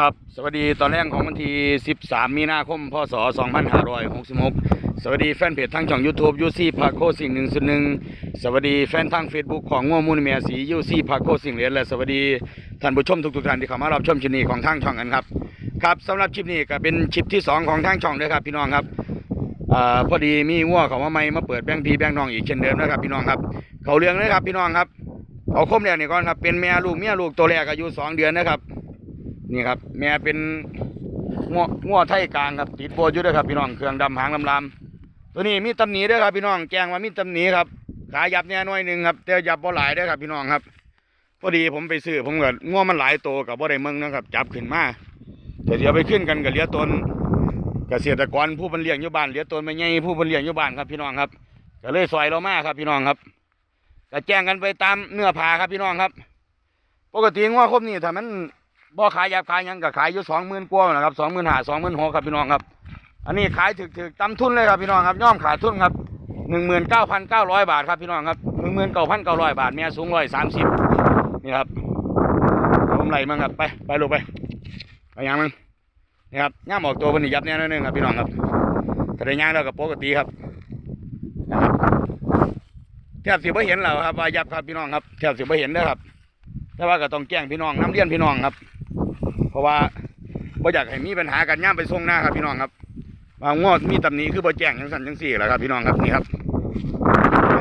ครับ สวัสดีตอนแรกของวันที่ 13 มีนาคม พศ 2566 สวัสดีแฟนเพจทางช่อง YouTube ยูซี่พาโคสิ่งหนึ่งสุดหนึ่งสวัสดีแฟนทาง Facebook ของง่วมูลเมียสียูซี่พาโคสิ่งเหรียญและสวัสดีท่านผู้ชมทุกๆท่านที่เข้ามารับชมชิปนี้ของทางช่องกันครับ ครับสำหรับชิปนี้ก็เป็นชิปที่ 2 ของทางช่องเลยครับพี่น้องครับอพอดีมีงัวเขามาใหม่มาเปิดแบงค์พีแบงค์น้องอีกเช่นเดิมนะครับพี่น้องครับ เขาเรื่องเลยครับพี่น้องครับเอาคมแรกนี่ก่อนครับเป็นแม่ลูกเมียลูกตัวแรกอายุสองเดือนนะครับ นี่ครับ แม่เป็นง้อง้อไทยกลางครับติดโบอยู่ด้วยครับพี่น้องเครื่องดำหางลำๆตัวนี้มีตำหนิด้วยครับ พี่น้องแจ้งว่ามีตำหนิครับขายับแน่น้อยหนึ่งครับแต่ยับบ่หลายด้อครับ พี่น้องครับพอดีผมไปซื้อผมก็ง้อมันหลายโตวกับบ่ได้เมืองนะครับจับขึ้นมาแต่เดี๋ยวไปขึ้นกันกับเลี้ยตนเกษตรกรผู้บรรเลี้ยงอยู่บ้านเลี้ยตนไม่ใหญ่ผู้บรรเลี้ยงอยู่บ้านครับพี่น้องครับก็เลยซอยเรามาครับพี่น้องครับก็แจ้งกันไปตามเนื้อผาครับพี่น้องครับ ปกติง้อครบนี่ถ้ามัน บ่ขายยาขายยังก็ขายอยู่สองหมื่นกว่านะครับสองหมื่นห้าสองหมื่นหกครับพี่น้องครับ อันนี้ขายถึกถึกตำทุนเลยครับพี่น้องครับย่อมขาดทุนครับหนึ่งหมื่นเก้าพันเก้าร้อยบาทครับพี่น้องครับหนึ่งหมื่นเก้าพันเก้าร้อยบาทเมียสูงร้อยสามสิบนี่ครับเอาผมไหลมั่งครับไปไปลูกไปไปยังมึงนี่ครับย่ามออกตัวบนนี่ยับแน่นอนนึงครับพี่น้องครับถ้าได้ย่างแล้วก็ปกติครับนะครับแทบสิบ่เห็นแล้วครับว่ายับครับพี่น้องครับแทบสิบ่เห็นเด้อครับแต่ว่าก็ต้องแจ้งพี่น้องน้ำเลี้ยนพี่น้องครับ เพราะว่าบ่อยากให้มีปัญหากันย่ามไปส่งหน้าครับพี่น้องครับบางงวดมีตำหนิคือบ่แจ้งจังสันจังสี่แหละครับพี่น้องครับนี่ครับ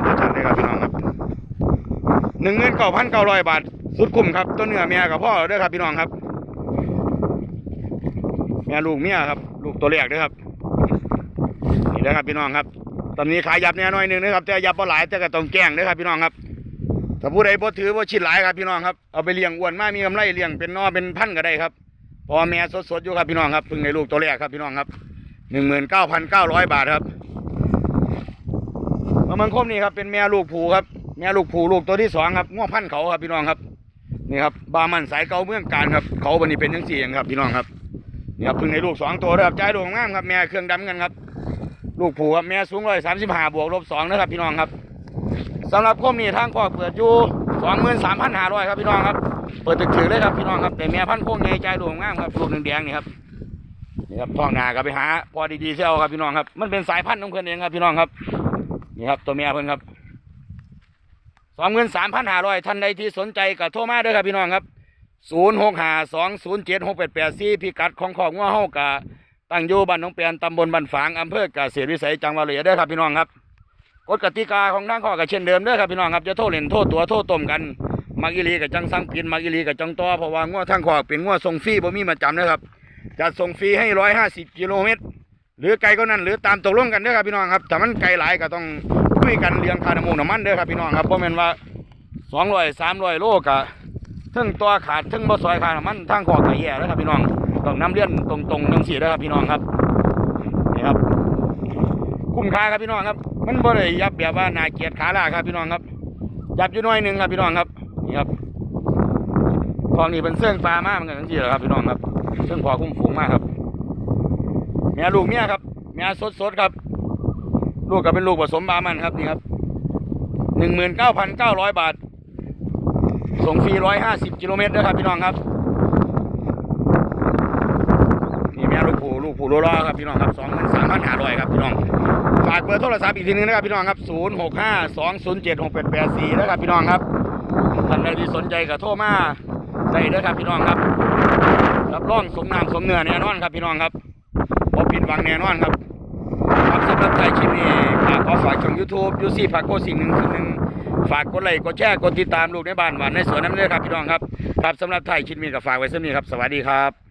เป็นจังเลยครับพี่น้องครับหนึ่งหมื่นเก้าพันเก้าร้อยบาท สุดคุ้มครับตัวเนื้อเมียกับพ่อเด้อครับพี่น้องครับเมียลูกเมียครับ ลูกตัวแรกด้อครับนี่เด้ครับพี่น้องครับตำหนิขายยับแน่น้อยหนึงนะครับแต่ยับบ่หลายแต่ก็ต้องแจ้งเด้ครับพี่น้องครับ ถ้าผู้ใดบ่ถือบ่ชิดหลายครับพี่น้องครับเอาไปเลี้ยงอ้วนมามีกำไรเลี้ยงเป็นนอเป็นพันก็ได้ครับพอแม่สดๆอยู่ครับพี่น้องครับเพิ่งในลูกตัวแรกครับพี่น้องครับหนึ่งหมื่นเก้าพันเก้าร้อยบาทครับมามืองคมนี่ครับเป็นแม่ลูกผูครับแม่ลูกผูลูกตัวที่สองครับง้อพันเขาครับพี่น้องครับนี่ครับบามันสายเกาเมืองการครับเขาบันนี้เป็นยังสี่อย่างครับพี่น้องครับนี่ครับเพิ่งในลูกสองตัวครับใจลูกงามครับแม่เครื่องดำกันครับลูกผูครับแม่สูงร้อยสามสิบห้าบวกลบสองนะครับพี่น้องครับ สำหรับคมนี้ทางคอกเปิดอยู่สองหมื่นสามพันห้าร้อยครับพี่น้องครับ เปิดตึกถือเลยครับพี่น้องครับแต่เมียพันโค้งใหญ่ใจดวงงามครับลูกแดงนี่ครับนี่ครับท้องนาก็ไปหาพอดีๆเซลครับพี่น้องครับ มันเป็นสายพันธุ์ของเพื่อนเองครับพี่น้องครับนี่ครับตัวเมียเพื่อนครับสองหมื่นสามพันห้าร้อยท่านใดที่สนใจก็โทรมาด้อครับพี่น้องครับศูนย์หกห้าสองศูนย์เจ็ดหกแปดแปดสี่พิกัดของของง้อเฮากะตั้งอยู่บ้านหนองเปียนตำบลบ้านฝางอำเภอกเกษตรวิสัยจังหวัดเลยเด้ครับพี่น้องครับ กฎกติกาของทางข้อก็เช่นเดิมเด้อครับพี่น้องครับจะโทษเล่นโทษตัวโทษต้มกันมักอีลีกับจังซ้ำกินมักอีลีกับจังตอเพราะว่าง้อทางข้อเป็นง้อส่งฟรีบ่มีมาจำนะครับจะส่งฟรีให้ร้อยห้าสิบกิโลเมตรหรือไกลก็นั่นหรือตามตกลงกันเด้อครับพี่น้องครับแต่มันไกลหลายก็ต้องคุยกันเรื่องคานมันน้ำมันเด้อครับพี่น้องครับเพราะม่นว่าสองร้อยสามร้อยโลกะทึ่งตัวขาดทึ่งบ่ซอยค่าน้ำมันทางข้อก็แย่แล้วครับพี่น้องต้องน้ำเลี้ยนตรงๆจังสี่เด้อครับพี่น้องครับ คุ้มค่าครับพี่น้องครับ มันบ่ได้ยับแบบว่านาเกียดขาลาครับพี่น้องครับยับอยู่น้อยหนึ่งครับพี่น้องครับนี่ครับคลองนี้เป็นเสื่องปลามากเหมือนกันทั้งทีเหรอครับพี่น้องครับเสื่องพอคุ้มฝูงมากครับเมียลูกเมียครับเมียสดสดครับ ลูกก็เป็นลูกผสมบามันครับนี่ครับหนึ่งหมื่นเก้าพันเก้าร้อยบาท ส่งฟรีร้อยห้าสิบกิโลเมตรด้วยครับพี่น้องครับ นี่แม่ลู ผูโลล้อครับพี่น้องครับสองหมื่นสามพันห้าร้อยครับพี่น้องฝากเบอร์โทรศัพท์อีกทีหนึงนะครับพี่น้องครับศูนย์หกห้าสองศูนย์เจ็ดหกแปดแปดสี่นะครับพี่น้องครับท่านใดที่สนใจก็โทรมาได้เด้อครับพี่น้องครับรับรองสมน้ำสมเนื้อแน่นอนครับพี่น้องครับพอผิดหวังแน่นอนครับครับสำหรับไทยคลิปนี้ก็ขอฝากช่องยูทูบยูซี่พาโกสิ่งหนึ่งสิ่งหนึ่งฝากกดไลค์กดแชร์กดติดตามลูกในบ้านหวานในสวนน้ำเลือครับพี่น้องครับครับสำหรับไทยคลิปนี้ก็ฝากไว้เสักนี้ครับ สวัสดีครับ